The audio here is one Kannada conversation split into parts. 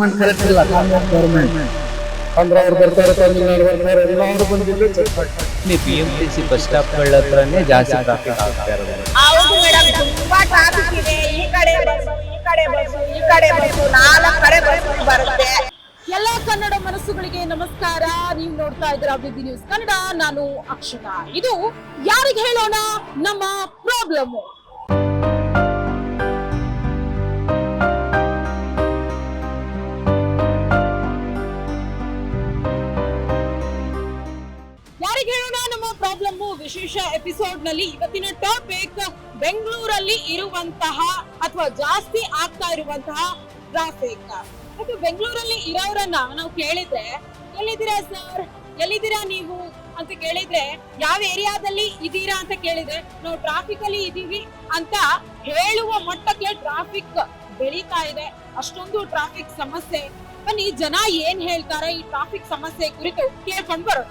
ಗೌರ್ಮೆಂಟ್ ಕರೆಕ್ಟ್ ಇಲ್ಲ. ಕಾಂಗ್ರೆಸ್ ಗೌರ್ಮೆಂಟ್ ಅಂದ್ರೆ ಅವ್ರು ಬರ್ತಾರೆ ತಮಿಳ್ನಾಡು ಬರ್ತಾರೆ ಎಲ್ಲರೂ ಬಂದಿದ್ದು ಚೆಕ್ ಮಾಡಿ. P M T C bus ಸ್ಟಾಪ್ಗಳ ಹತ್ರನೇ ಜಾಸ್ತಿ ಟ್ರಾಫಿಕ್ ಆಗ್ತಾ ಇರೋದು. ಹೌದು ಮೇಡಮ್ ತುಂಬಾ ಟ್ರಾಫಿಕ್ ಇದೆ. ಈ ಕಡೆ ಬಸ್ಸು ಈ ಕಡೆ ಬಸ್ಸು ಈ ಕಡೆ ಬಸ್ಸು ನಾಲ್ಕು ಕಡೆ ಬಸ್ ಬರುತ್ತೆ. ಎಲ್ಲ ಕನ್ನಡ ಮನಸ್ಸುಗಳಿಗೆ ನಮಸ್ಕಾರ. ನೀವು ನೋಡ್ತಾ ಇದ್ದೀರಾ ಅಭಿವೃದ್ಧಿ ನ್ಯೂಸ್ ಕನ್ನಡ. ನಾನು ಅಕ್ಷತಾ. ಇದು ಯಾರಿಗೆ ಹೇಳೋಣ? ನಮ್ಮ ಪ್ರಾಬ್ಲಮ್ ವಿಶೇಷ ಎಪಿಸೋಡ್ನಲ್ಲಿ ಇವತ್ತಿನ ಟಾಪಿಕ್ ಬೆಂಗಳೂರಲ್ಲಿ ಇರುವಂತಹ ಅಥವಾ ಜಾಸ್ತಿ ಆಗ್ತಾ ಇರುವಂತಹ ಟ್ರಾಫಿಕ್ ಮತ್ತು ಬೆಂಗಳೂರಲ್ಲಿ ಇರೋರನ್ನ ನಾವು ಕೇಳಿದ್ರೆ, ಎಲ್ಲಿದ್ದೀರಾ ಸರ್? ಎಲ್ಲಿದ್ದೀರಾ ನೀವು? ಅಂತ ಕೇಳಿದ್ರೆ, ಯಾವ ಏರಿಯಾದಲ್ಲಿ ಇದೀರಾ ಅಂತ ಕೇಳಿದ್ರೆ, ನಾವು ಟ್ರಾಫಿಕ್ ಅಲ್ಲಿ ಇದೀವಿ ಅಂತ ಹೇಳುವ ಮಟ್ಟಕ್ಕೆ ಟ್ರಾಫಿಕ್ ಬೆಳೀತಾ ಇದೆ. ಅಷ್ಟೊಂದು ಟ್ರಾಫಿಕ್ ಸಮಸ್ಯೆ. ಬನ್ನಿ, ಜನ ಏನ್ ಹೇಳ್ತಾರೆ? ಈ ಟ್ರಾಫಿಕ್ ಸಮಸ್ಯೆ ಕುರಿತು ಕೇಳ್ಕೊಂಡು ಬರೋಣ.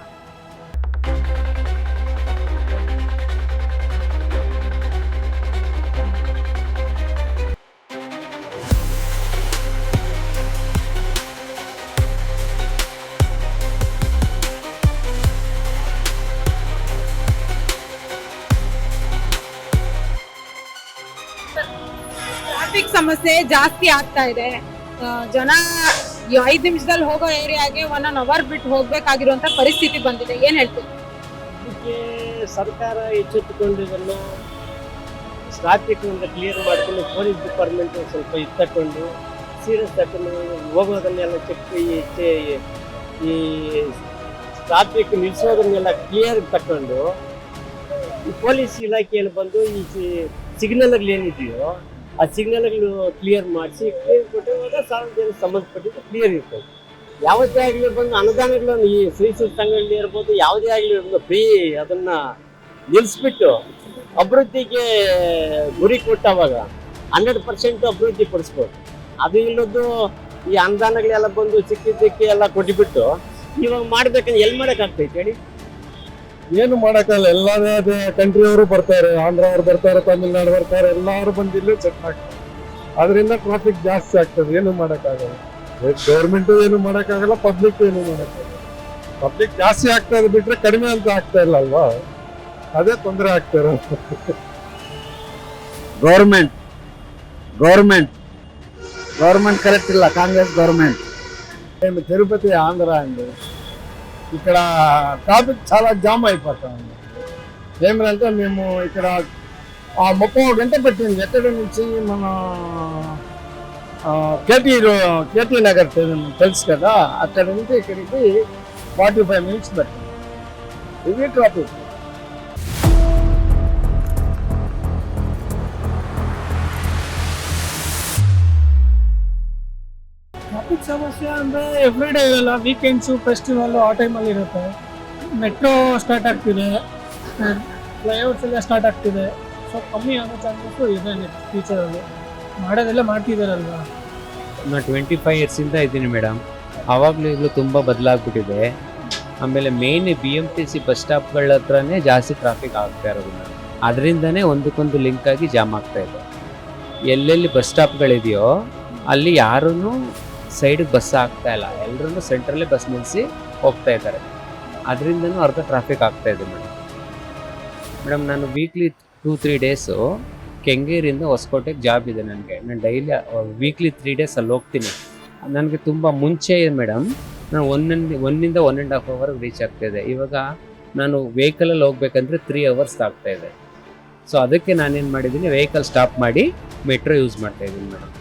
ಸಮಸ್ಯೆ ಜಾಸ್ತಿ ಆಗ್ತಾ ಇದೆ. ಜನ ಐದ್ ನಿಮಿಷದಲ್ಲಿ ಹೋಗೋ ಏರಿಯಾಗೆ ಒನ್ ಅನ್ ಅವರ್ ಬಿಟ್ಟು ಹೋಗ್ಬೇಕಾಗಿರುವಂತ ಪರಿಸ್ಥಿತಿ ಬಂದಿದೆ. ಏನ್ ಹೇಳ್ತೀವಿ ಇದಕ್ಕೆ ಸರ್ಕಾರ ಎಚ್ಚೆತ್ತುಕೊಂಡು ಇದನ್ನು ಕ್ಲಿಯರ್ ಮಾಡಿಕೊಂಡು ಪೊಲೀಸ್ ಡಿಪಾರ್ಟ್ಮೆಂಟ್ ಸ್ವಲ್ಪ ಇದು ತಕೊಂಡು ಸೀರಿಯಸ್ ತಕೊಂಡು ಹೋಗೋದನ್ನೆಲ್ಲ ಚೆಕ್ ಈ ಟ್ರಾಫಿಕ್ ನಿಲ್ಲಿಸೋದನ್ನೆಲ್ಲ ಕ್ಲಿಯರ್ ತಕೊಂಡು ಈ ಪೊಲೀಸ್ ಇಲಾಖೆಯಲ್ಲಿ ಬಂದು ಈ ಸಿಗ್ನಲ್ಗಳು ಏನಿದೆಯೋ ಆ ಸಿಗ್ನಲ್ಗಳು ಕ್ಲಿಯರ್ ಮಾಡಿಸಿ ಕ್ಲಿಯರ್ ಕೊಟ್ಟಿರುವಾಗ ಸಾರ್ವಜನಿಕ ಸಂಬಂಧಪಟ್ಟಿದ್ದು ಕ್ಲಿಯರ್ ಇರ್ತದೆ. ಯಾವುದೇ ಆಗಲಿ ಬಂದು ಅನುದಾನಗಳನ್ನು ಈ ಶ್ರೀ ಸಂಘಗಳಲ್ಲಿ ಇರ್ಬೋದು, ಯಾವುದೇ ಆಗಲಿ ಇರ್ಬೋದು ಫ್ರೀ ಅದನ್ನ ನಿಲ್ಲಿಸ್ಬಿಟ್ಟು ಅಭಿವೃದ್ಧಿಗೆ ಗುರಿ ಕೊಟ್ಟವಾಗ ಹಂಡ್ರೆಡ್ ಪರ್ಸೆಂಟ್ ಅಭಿವೃದ್ಧಿ ಪಡಿಸ್ಬೋದು. ಅದು ಇಲ್ಲದ್ದು ಈ ಅನುದಾನಗಳೆಲ್ಲ ಬಂದು ಸಿಕ್ಕಿದ್ದಕ್ಕೆ ಎಲ್ಲ ಕೊಟ್ಬಿಟ್ಟು ಇವಾಗ ಮಾಡ್ಬೇಕಂದ್ರೆ ಎಲ್ಲಿ ಮಾಡೋಕ್ಕಾಗ್ತೈತೆ ಹೇಳಿ? ಏನು ಮಾಡಕ್ಕಾಗಲ್ಲ. ಎಲ್ಲ ಕಂಟ್ರಿಯವರು ಬರ್ತಾರೆ ಆಂಧ್ರ ಅವರು ಬರ್ತಾರೆ ತಮಿಳ್ನಾಡು ಬರ್ತಾರೆ ಎಲ್ಲರೂ ಬಂದು ಇಲ್ಲೇ ಚೆಕ್ ಮಾಡ್ತಾರೆ ಅದರಿಂದ ಟ್ರಾಫಿಕ್ ಜಾಸ್ತಿ ಆಗ್ತದೆ ಏನು ಮಾಡೋಕ್ಕಾಗಲ್ಲ. ಗೌರ್ಮೆಂಟು ಏನು ಮಾಡೋಕ್ಕಾಗಲ್ಲ ಪಬ್ಲಿಕ್ ಏನು ಮಾಡೋಕ್ಕಾಗಲ್ಲ. ಪಬ್ಲಿಕ್ ಜಾಸ್ತಿ ಆಗ್ತಾ ಇದೆ ಬಿಟ್ಟರೆ ಕಡಿಮೆ ಅಂತ ಆಗ್ತಾ ಇಲ್ಲ ಅಲ್ವಾ? ಅದೇ ತೊಂದರೆ ಆಗ್ತಾ ಇರೋದು. ಗೌರ್ಮೆಂಟ್ ಗೌರ್ಮೆಂಟ್ ಗೌರ್ಮೆಂಟ್ ಕರೆಕ್ಟ್ ಇಲ್ಲ ಕಾಂಗ್ರೆಸ್ ಗೌರ್ಮೆಂಟ್ ತಿರುಪತಿ ಆಂಧ್ರ ಅಂడి ఇక్కడ ట్రాఫిక్ చాలా జామ్ అయిపోతా ఉంది ఏమిటంటే మేము ఇక్కడ ఆ ముప్పై ఒక గంట పట్టింది. ఎక్కడ నుంచి మన కేటీ రో- కేటీ నగర్ తెలుసు కదా? అక్కడ నుంచి ఇక్కడికి ఫార్టీ ఫైవ్ మినిట్స్ పట్టింది. ఇది ట్రాఫిక్ ಟ್ರಾಫಿಕ್ ಸಮಸ್ಯೆ ಅಂದರೆ ಎವ್ರಿ ಡೇ ವೀಕೆಂಡ್ಸು ಫೆಸ್ಟಿವಲ್ಲು ಆ ಟೈಮಲ್ಲಿ ಇರುತ್ತೆ. ಮೆಟ್ರೋ ಸ್ಟಾರ್ಟ್ ಆಗ್ತಿದೆ. ಫ್ಲೈಓವರ್ಸ್ ಎಲ್ಲ ಸ್ಟಾರ್ಟ್ ಆಗ್ತಿದೆ. ಸೊ ಕಮ್ಮಿ ಆಗೋ ಚಾನ್ಸಸ್ಸು ಇದೆ ಫ್ಯೂಚರಲ್ಲಿ ಮಾಡೋದೆಲ್ಲ ಮಾಡ್ತಿದ್ದಾರಲ್ವಾ ನಾನು ಟ್ವೆಂಟಿ ಫೈವ್ ಇಯರ್ಸಿಂದ ಇದ್ದೀನಿ ಮೇಡಮ್ ಆವಾಗಲೂ ಇಲ್ಲೂ ತುಂಬ ಬದಲಾಗ್ಬಿಟ್ಟಿದೆ. ಆಮೇಲೆ main B M T C bus ಸ್ಟಾಪ್ಗಳ ಹತ್ರನೇ ಜಾಸ್ತಿ ಟ್ರಾಫಿಕ್ ಆಗ್ತಾ ಇರೋದು ಮೇಡಮ್ ಅದರಿಂದನೇ ಒಂದಕ್ಕೊಂದು ಲಿಂಕ್ ಆಗಿ ಜಾಮ್ ಆಗ್ತಾ ಇದೆ. ಎಲ್ಲೆಲ್ಲಿ ಬಸ್ ಸ್ಟಾಪ್ಗಳಿದೆಯೋ ಅಲ್ಲಿ ಯಾರೂ ಸೈಡಿಗೆ ಬಸ್ ಆಗ್ತಾ ಇಲ್ಲ. ಎಲ್ಲರೂ ಸೆಂಟ್ರಲ್ಲೇ ಬಸ್ ನಿಲ್ಲಿಸಿ ಹೋಗ್ತಾ ಇದ್ದಾರೆ. ಅದರಿಂದನೂ ಅರ್ಧ ಟ್ರಾಫಿಕ್ ಆಗ್ತಾ ಇದೆ ಮೇಡಮ್ ಮೇಡಮ್ ನಾನು ವೀಕ್ಲಿ ಟೂ ತ್ರೀ ಡೇಸು ಕೆಂಗೇರಿಂದ ಹೊಸಕೋಟೆಗೆ ಜಾಬ್ ಇದೆ ನನಗೆ. ನಾನು ಡೈಲಿ ವೀಕ್ಲಿ ತ್ರೀ ಡೇಸ್ ಅಲ್ಲಿ ಹೋಗ್ತೀನಿ. ನನಗೆ ತುಂಬ ಮುಂಚೆ ಮೇಡಮ್ ನಾನು ಒನ್ನೊಂದು ಒನ್ನಿಂದ ಒನ್ ಆ್ಯಂಡ್ ಹಾಫ್ ಅವರ್ಗೆ ರೀಚ್ ಆಗ್ತಾಯಿದೆ ಇವಾಗ ನಾನು ವೆಹಿಕಲಲ್ಲಿ ಹೋಗ್ಬೇಕಂದ್ರೆ ತ್ರೀ ಅವರ್ಸ್ ಆಗ್ತಾಯಿದೆ ಸೊ ಅದಕ್ಕೆ ನಾನೇನು ಮಾಡಿದ್ದೀನಿ ವೆಹಿಕಲ್ ಸ್ಟಾಪ್ ಮಾಡಿ ಮೆಟ್ರೋ ಯೂಸ್ ಮಾಡ್ತಾಯಿದ್ದೀನಿ ಮೇಡಮ್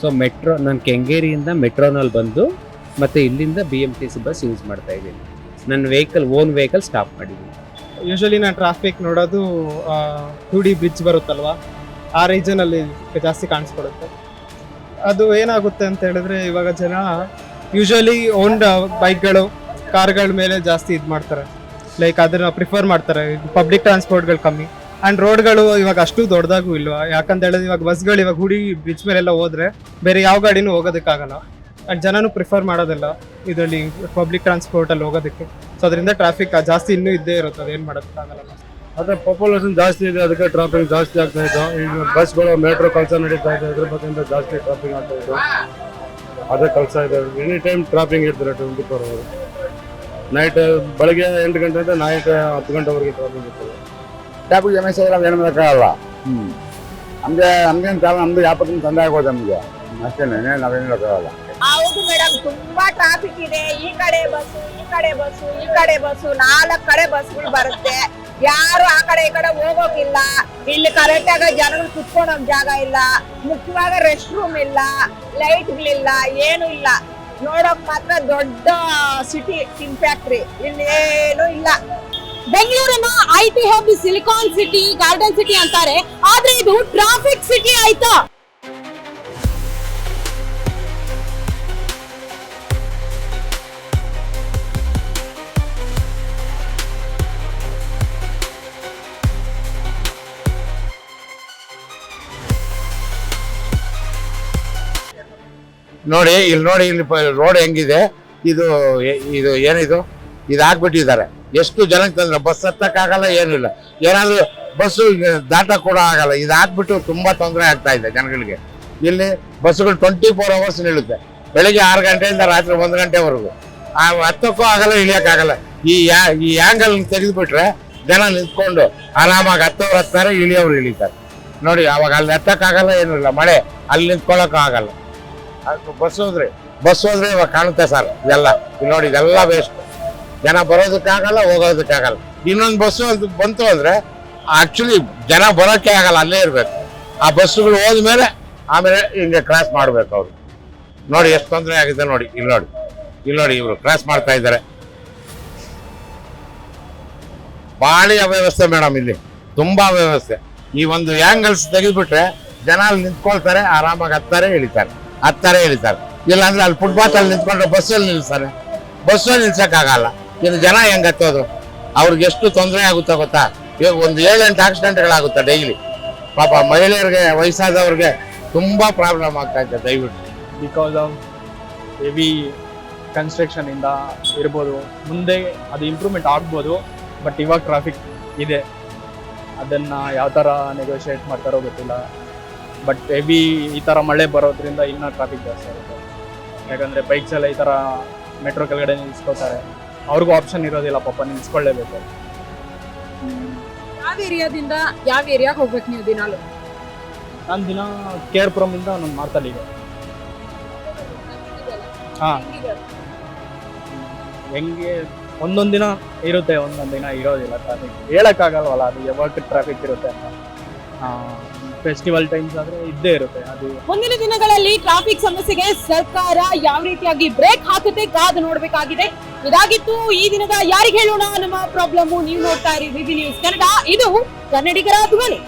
ಸೊ ಮೆಟ್ರೋ ನಾನು ಕೆಂಗೇರಿಯಿಂದ ಮೆಟ್ರೋನಲ್ಲಿ ಬಂದು ಮತ್ತು ಇಲ್ಲಿಂದ B M T C bus use ಮಾಡ್ತಾ ಇದ್ದೀನಿ. ನನ್ನ ವೆಹಿಕಲ್ ಓನ್ ವೆಹಿಕಲ್ ಸ್ಟಾಪ್ ಮಾಡಿದ್ದೀನಿ. ಯೂಶ್ವಲಿ ನಾನು ಟ್ರಾಫಿಕ್ ನೋಡೋದು ಟು ಡಿ ಬ್ರಿಡ್ಜ್ ಬರುತ್ತಲ್ವಾ? ಆ ರೀಜನಲ್ಲಿ ಜಾಸ್ತಿ ಕಾಣಿಸ್ಕೊಡುತ್ತೆ. ಅದು ಏನಾಗುತ್ತೆ ಅಂತ ಹೇಳಿದ್ರೆ, ಇವಾಗ ಜನ ಯೂಶ್ವಲಿ ಓನ್ ಬೈಕ್ಗಳು ಕಾರ್ಗಳ ಮೇಲೆ ಜಾಸ್ತಿ ಇದು ಮಾಡ್ತಾರೆ. ಲೈಕ್ ಅದನ್ನ ಪ್ರಿಫರ್ ಮಾಡ್ತಾರೆ. ಪಬ್ಲಿಕ್ ಟ್ರಾನ್ಸ್ಪೋರ್ಟ್ಗಳು ಕಮ್ಮಿ. ಆ್ಯಂಡ್ ರೋಡ್ಗಳು ಇವಾಗ ಅಷ್ಟು ದೊಡ್ಡದಾಗೂ ಇಲ್ವಾ? ಯಾಕಂತ ಹೇಳಿದ್ರೆ ಇವಾಗ ಬಸ್ಗಳು ಇವಾಗ ಹುಡಿ ಬ್ರಿಡ್ಜ್ ಮೇಲೆಲ್ಲ ಹೋದ್ರೆ ಬೇರೆ ಯಾವ ಗಾಡಿನೂ ಹೋಗೋದಕ್ಕಾಗಲ್ಲ. ಅಂಡ್ ಜನನು ಪ್ರಿಫರ್ ಮಾಡೋದಿಲ್ಲ ಇದರಲ್ಲಿ ಪಬ್ಲಿಕ್ ಟ್ರಾನ್ಸ್ಪೋರ್ಟಲ್ಲಿ ಹೋಗೋದಕ್ಕೆ. ಸೊ ಅದರಿಂದ ಟ್ರಾಫಿಕ್ ಜಾಸ್ತಿ ಇನ್ನೂ ಇದ್ದೇ ಇರುತ್ತೆ, ಅದೇನು ಮಾಡೋದಕ್ಕಾಗಲ್ಲ ಆದರೆ ಪಾಪ್ಯುಲೇಷನ್ ಜಾಸ್ತಿ ಇದೆ, ಅದಕ್ಕೆ ಟ್ರಾಫಿಕ್ ಜಾಸ್ತಿ ಆಗ್ತಾ ಇತ್ತು ಈಗ ಬಸ್ಗಳು ಮೆಟ್ರೋ ಕೆಲಸ ನಡೀತಾ ಇದೆ, ಅದ್ರ ಬಗ್ಗೆಯಿಂದ ಜಾಸ್ತಿ ಟ್ರಾಫಿಕ್ ಆಗ್ತಾ ಇತ್ತು ಅದೇ ಕೆಲಸ ಇದೆ. ಎನಿ ಟೈಮ್ ಟ್ರಾಫಿಕ್ ಇರ್ತಾರೆ ಟ್ವೆಂಟಿ ಫೋರ್ ಅವರ್ ನೈಟ್ ಬೆಳಗ್ಗೆ ಎಂಟು ಗಂಟೆಯಿಂದ ನೈಟ್ ಹತ್ತು ಗಂಟೆವರೆಗೆ ಟ್ರಾಫಿಕ್ ಇರ್ತದೆ. ಟ್ರಾಫಿಕ್ ಸಮಸ್ಯೆ ಇಲ್ಲ ಏನು ಮಾಡೋಕ್ಕಾಗಲ್ಲ ಹ್ಞೂ ನಮಗೆ ನಮ್ಗೇನು ಕಾಲ ನಮ್ದು ಯಾಪತ್ತಿನ ತೊಂದರೆ ಆಗೋದು ನಮಗೆ ಅಷ್ಟೇನೆ ನಾವೇನು ಹೇಳೋಕ್ಕಾಗಲ್ಲ ಹೌದು ಮೇಡಮ್ ತುಂಬಾ ಟ್ರಾಫಿಕ್ ಇದೆ ಈ ಕಡೆ ಬಸ್ಸು ಈ ಕಡೆ ಬಸ್ಸು ಈ ಕಡೆ ಬಸ್ಸು ನಾಲ್ಕು ಕಡೆ ಬಸ್ಗಳು ಬರುತ್ತೆ ಯಾರು ಆ ಕಡೆ ಈ ಕಡೆ ಹೋಗೋಕಿಲ್ಲ ಇಲ್ಲಿ ಕರೆಕ್ಟ್ ಆಗ ಜನಗಳು ಜಾಗ ಇಲ್ಲ ಮುಖ್ಯವಾಗಿ ರೆಸ್ಟ್ ರೂಮ್ ಇಲ್ಲ ಲೈಟ್ಗಳಿಲ್ಲ ಏನು ಇಲ್ಲ ನೋಡೋಕ್ ಮಾತ್ರ ದೊಡ್ಡ ಸಿಟಿ ಟಿನ್ ಫ್ಯಾಕ್ಟ್ರಿ ಇಲ್ಲಿ ಏನು ಇಲ್ಲ ಬೆಂಗಳೂರನ್ನ I T hub silicon city garden city ಅಂತಾರೆ. ಆದ್ರೆ ಇದು ಟ್ರಾಫಿಕ್ ಸಿಟಿ ಆಯ್ತಾ? ನೋಡಿ, ಇಲ್ಲಿ ನೋಡಿ, ಇಲ್ಲಿ ರೋಡ್ ಹೆಂಗಿದೆ. ಇದು ಇದು ಏನಿದು? ಇದು ಎಷ್ಟು ಜನಕ್ಕೆ ತಂದ್ರೆ? ಬಸ್ ಹತ್ತಕ್ಕಾಗಲ್ಲ, ಏನಿಲ್ಲ. ಏನಾದರೂ ಬಸ್ಸು ದಾಟ ಕೂಡ ಆಗಲ್ಲ ಇದು ತುಂಬಾ ತೊಂದರೆ ಆಗ್ತಾ ಇದೆ ಜನಗಳಿಗೆ. ಇಲ್ಲಿ ಬಸ್ಸುಗಳು ಟ್ವೆಂಟಿ ಫೋರ್ ಅವರ್ಸ್ ನಿಲ್ಲುತ್ತೆ. ಬೆಳಿಗ್ಗೆ ಆರು ಗಂಟೆಯಿಂದ ರಾತ್ರಿ ಒಂದು ಗಂಟೆವರೆಗೂ. ಆ ಹತ್ತಕ್ಕೂ ಆಗಲ್ಲ, ಇಳಿಯೋಕ್ಕಾಗಲ್ಲ. ಈ ಯಾ, ಈ ಆ್ಯಂಗಲ್ ತೆಗೆದುಬಿಟ್ರೆ ಜನ ನಿಂತ್ಕೊಂಡು ಆರಾಮಾಗಿ ಹತ್ತವ್ರು ಹತ್ತಾರೆ, ಇಳಿಯೋರು ಇಳಿತಾರೆ. ನೋಡಿ, ಅವಾಗ ಅಲ್ಲಿ ಹತ್ತಕ್ಕಾಗಲ್ಲ ಏನೂ ಇಲ್ಲ ಮಳೆ, ಅಲ್ಲಿ ನಿಂತ್ಕೊಳ್ಳೋಕ್ಕೂ ಆಗಲ್ಲ. ಅದು ಬಸ್ ಹೋದ್ರೆ ಬಸ್ ಹೋದ್ರೆ ಇವಾಗ ಕಾಣುತ್ತೆ ಸರ್, ಇದೆಲ್ಲ. ನೋಡಿ, ಇದೆಲ್ಲ ವೇಸ್ಟ್ ಜನ ಬರೋದಕ್ಕಾಗಲ್ಲ, ಹೋಗೋದಕ್ಕಾಗಲ್ಲ. ಇನ್ನೊಂದು ಬಸ್ಸು ಅದು ಬಂತು ಅಂದರೆ ಆಕ್ಚುಲಿ ಜನ ಬರೋಕ್ಕೆ ಆಗಲ್ಲ, ಅಲ್ಲೇ ಇರಬೇಕು. ಆ ಬಸ್ಸುಗಳು ಹೋದ್ಮೇಲೆ, ಆಮೇಲೆ ಹಿಂಗೆ ಕ್ರಾಸ್ ಮಾಡಬೇಕು ಅವರು. ನೋಡಿ ಎಷ್ಟು ತೊಂದರೆ ಆಗಿದೆ ನೋಡಿ, ಇಲ್ಲಿ ನೋಡಿ. ಇಲ್ಲಿ ನೋಡಿ ಇವರು ಕ್ರಾಸ್ ಮಾಡ್ತಾ ಇದ್ದಾರೆ. ಭಾಳ ಅವ್ಯವಸ್ಥೆ ಮೇಡಮ್ ಇಲ್ಲಿ. ತುಂಬ ಅವ್ಯವಸ್ಥೆ. ಈ ಒಂದು ಆ್ಯಂಗಲ್ಸ್ ತೆಗೆದುಬಿಟ್ರೆ, ಜನ ಅಲ್ಲಿ ನಿಂತ್ಕೊಳ್ತಾರೆ, ಆರಾಮಾಗಿ ಹತ್ತಾರೆ ಇಳಿತಾರೆ. ಹತ್ತಾರೆ ಇಳಿತಾರೆ. ಇಲ್ಲಾಂದ್ರೆ ಅಲ್ಲಿ ಫುಟ್ಪಾತ್ ಅಲ್ಲಿ ನಿಂತ್ಕೊಂಡ್ರೆ ಬಸ್ಸಲ್ಲಿ ನಿಲ್ಲಿಸ್ತಾರೆ ಬಸ್ಸಲ್ಲಿ ನಿಲ್ಸಕ್ಕಾಗಲ್ಲ. ಇನ್ನು ಜನ ಹೆಂಗ್ ಹತ್ತೋದು ಅವ್ರಿಗೆ ಎಷ್ಟು ತೊಂದರೆ ಆಗುತ್ತೆ ಗೊತ್ತಾ? ಇವಾಗ ಒಂದು ಏಳೆಂಟು ಆಕ್ಸಿಡೆಂಟ್ಗಳಾಗುತ್ತೆ ಡೈಲಿ ಪಾಪ ಮಹಿಳೆಯರಿಗೆ, ವಯಸ್ಸಾದವ್ರಿಗೆ ತುಂಬಾ ಪ್ರಾಬ್ಲಮ್ ಆಗ್ತಾ ಇದೆ ದಯವಿಟ್ಟು. ಬಿಕಾಸ್ ಆಫ್ ಹೆವಿ ಕನ್ಸ್ಟ್ರಕ್ಷನ್ ಇಂದ ಇರ್ಬೋದು. ಮುಂದೆ ಅದು ಇಂಪ್ರೂವ್ಮೆಂಟ್ ಆಗ್ಬೋದು ಬಟ್ ಇವಾಗ ಟ್ರಾಫಿಕ್ ಇದೆ. ಅದನ್ನು ಯಾವ ಥರ ನೆಗೋಷಿಯೇಟ್ ಮಾಡ್ತಾರೋ ಗೊತ್ತಿಲ್ಲ. ಬಟ್ ಹೆವಿ ಈ ಥರ ಮಳೆ ಬರೋದ್ರಿಂದ ಇನ್ನೂ ಟ್ರಾಫಿಕ್ ಜಾಸ್ತಿ ಆಗುತ್ತೆ. ಯಾಕಂದರೆ ಬೈಕ್ಸ್ ಎಲ್ಲ ಈ ಥರ ಮೆಟ್ರೋ ಕೆಳಗಡೆ ನಿಲ್ಸ್ಕೋತಾರೆ. ಅವ್ರಿಗೂ ಆಪ್ಷನ್ ಇರೋದಿಲ್ಲ ಪಾಪ ನಿಲ್ಸ್ಕೊಳ್ಳೇಬೇಕು ಯಾವ ಏರಿಯಾದಿಂದ ಯಾವ ಏರಿಯಾಗೆ ಹೋಗ್ಬೇಕು ನೀವು ದಿನಾಲು? ನಾನು ದಿನ ಕೆ ಆರ್ ಪುರಮಿಂದ ನಾನು ಮಾತಾಡಿದೆ ಹಾಂ. ಹೆಂಗೆ ಒಂದೊಂದು ದಿನ ಇರುತ್ತೆ ಒಂದೊಂದು ದಿನ ಇರೋದಿಲ್ಲ ಟ್ರಾಫಿಕ್ ಹೇಳೋಕ್ಕಾಗಲ್ವಲ್ಲ ಅದು ಯಾವಾಗ ಟ್ರಾಫಿಕ್ ಇರುತ್ತೆ ಅಂತ. ಫೆಸ್ಟಿವಲ್ ಟೈಮ್ಸ್ ಆದ್ರೆ ಇದ್ದೇ ಇರುತ್ತೆ ಅದು. ಮುಂದಿನ ದಿನಗಳಲ್ಲಿ ಟ್ರಾಫಿಕ್ ಸಮಸ್ಯೆಗೆ ಸರ್ಕಾರ ಯಾವ ರೀತಿಯಾಗಿ ಬ್ರೇಕ್ ಹಾಕುತ್ತೆ ಕಾದು ನೋಡ್ಬೇಕಾಗಿದೆ. ಇದಾಗಿತ್ತು. ಈ ದಿನದ ಯಾರಿಗೆ ಹೇಳೋಣ? ನಮ್ಮ ಪ್ರಾಬ್ಲಮ್ ನೀವು ನೋಡ್ತಾ ಇರಿ ನ್ಯೂಸ್ ಕನ್ನಡ. ಇದು ಕನ್ನಡಿಗರ ಧ್ವನಿ